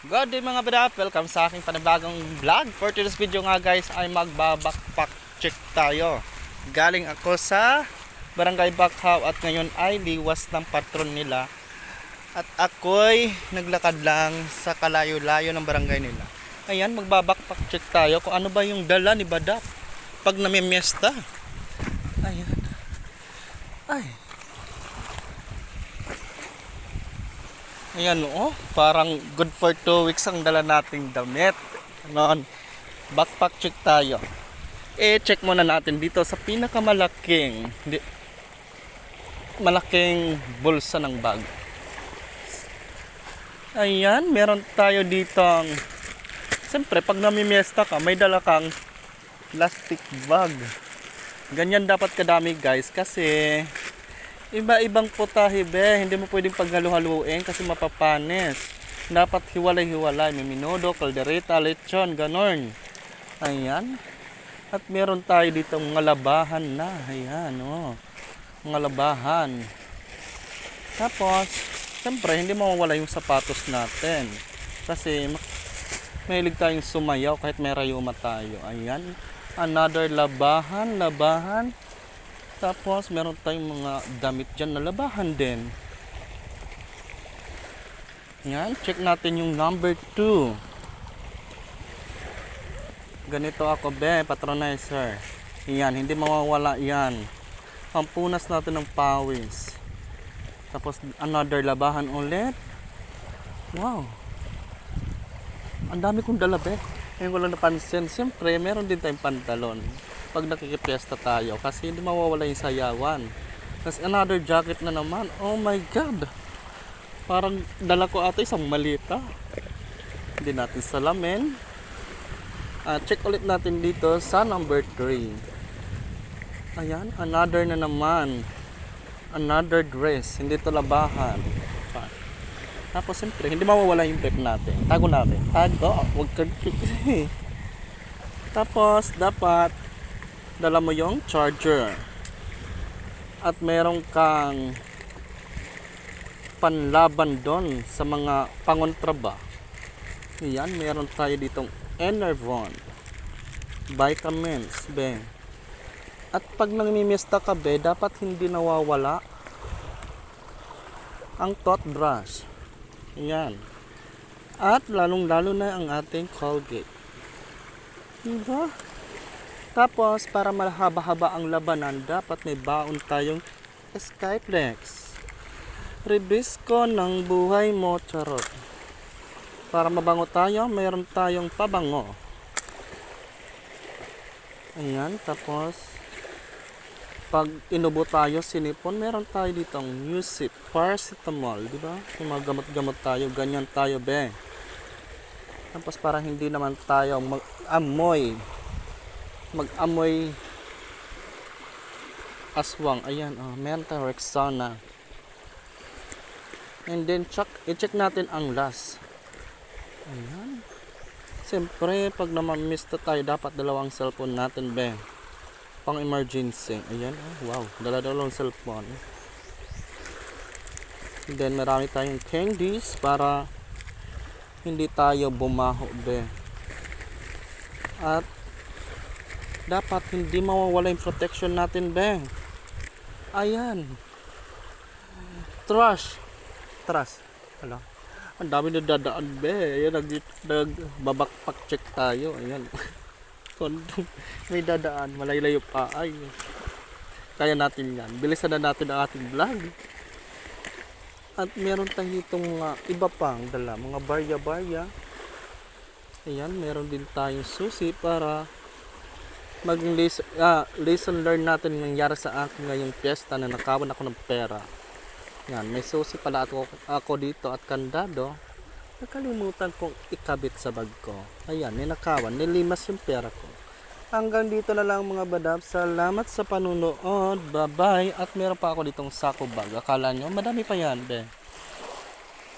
Good day mga badap, welcome sa aking panibagong vlog. For today's video nga guys ay magbabakpak check tayo. Galing ako sa Barangay Bakhaw at ngayon ay liwas ng patron nila. At ako'y naglakad lang sa kalayo-layo ng barangay nila. Ayan, magbabakpak check tayo kung ano ba yung dala ni Badap pag namimiesta. Ayan. Ay. Ayan oh, parang good for 2 weeks ang dala nating damit. Noon, backpack check tayo. Eh, check muna natin dito sa pinakamalaking, di, malaking bulsa ng bag. Ayan, meron tayo dito Siyempre, pag namimiesta ka, may dala kang plastic bag. Ganyan dapat kadami guys kasi iba-ibang putahe be. Hindi mo pwedeng paghalu-haluin kasi mapapanis. Dapat hiwalay-hiwalay. May minudo, kaldereta, lechon, ganon. Ayan. At meron tayo dito mga labahan na. Ayan, oh. Mga labahan. Tapos, siyempre, hindi mawawala yung sapatos natin. Kasi, mahilig tayong sumayaw kahit may rayuma tayo. Ayan. Another labahan, labahan. Tapos, meron tayong mga damit dyan na labahan din. Yan, check natin yung number 2. Ganito ako, be, patronizer. Yan, hindi mawawala yan. Pampunas natin ng pawis. Tapos, another labahan ulit. Wow. Ang dami kong dala, be. Ngayon ko lang napansin. Siyempre, meron din tayong pantalon. Pag nakikipiesta tayo. Kasi hindi mawawala yung sayawan. Tapos another jacket na naman. Oh my God. Parang dala ko ata isang malita. Hindi natin salamin. Ah, check ulit natin dito sa number 3. Ayan, another na naman. Another dress. Hindi to labahan. Tapos siyempre, hindi mawawala yung brief natin. Tago natin. Tago. Huwag ka Tapos, dapat dala mo yung charger. At meron kang panlaban doon sa mga pangontraba. Yan, meron tayo ditong Enervon. Vitamins, be. At pag namimiesta ka, be, dapat hindi nawawala ang toothbrush. Yan. At lalong-lalo na ang ating Colgate. Diba? Tapos, para mahaba-haba ang labanan, dapat may baon tayong Skyflex. Ribisco ng buhay mo, charot. Para mabango tayo, mayroon tayong pabango. Ayan, tapos, pag inubo tayo, sinipon, meron tayo ditong Musip, paracetamol, di ba? Yung mga gamot-gamot tayo, ganyan tayo, be. Tapos para hindi naman tayo mag-amoy, mag-amoy aswang. Ayan, oh, meron tayo Rexona. And then, check, i-check natin ang last. Ayan. Siyempre, pag naman mista tayo, dapat dalawang cellphone natin, be pang emergency. Ayan, oh, wow, dala-dalawang cellphone. And then marami tayong candies para hindi tayo bumaho be. At dapat hindi mawawala yung protection natin be. Ayan. Trash. Trash. Hala. Ang dami na dadaan be. Ayan, nag, nagbabakpak check tayo. Ayan. Kondom. May dadaan. Malayo-layo pa. Ay. Kaya natin yan. Bilisan na natin ang ating vlog. At meron tayo itong mga iba pang dala. Mga barya-barya. Ayan. Meron din tayong susi para maging lesson, ah, lesson learn natin nangyari sa akin ngayong piyesta na nakawan ako ng pera. Yan. May susi pala ako, ako dito at kandado. Nakalimutan kong ikabit sa bag ko. Ayan, ninakawan, nilimas yung pera ko. Hanggang dito na lang mga badab. Salamat sa panunood. Bye-bye. At meron pa ako ditong sako bag. Akala nyo, madami pa yan, be.